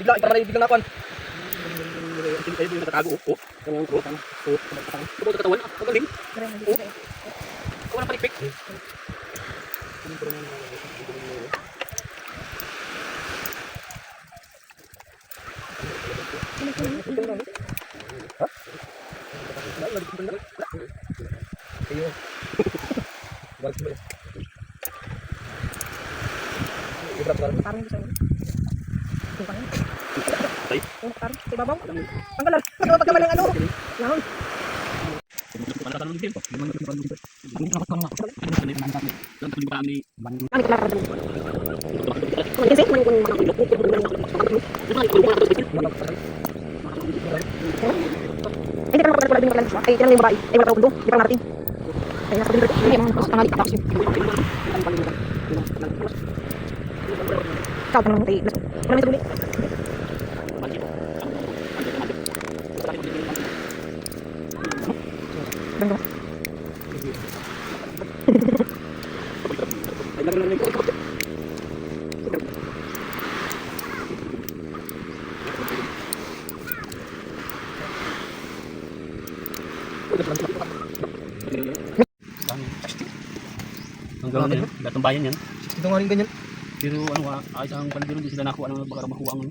Bigla ipara na biglang nakuan. Kayo yung natatago, oh. Oh, ah. Palikpik. Parang bisa. Tumpangin. Din pala. Ay, tinang yung babae. Ay, wala pa undo. Di pa narating. Ay, nasa din. Ay, mga mas tangali. Tapos yun. Ikaw, tanong. Ay, wala may tuloy. Ganda. Ang gawin yan, gatong bayan yan. Ito nga rin ganyan. Pero ano ka, ayos ang pandiro, di sila nakuha ng baka makuha ang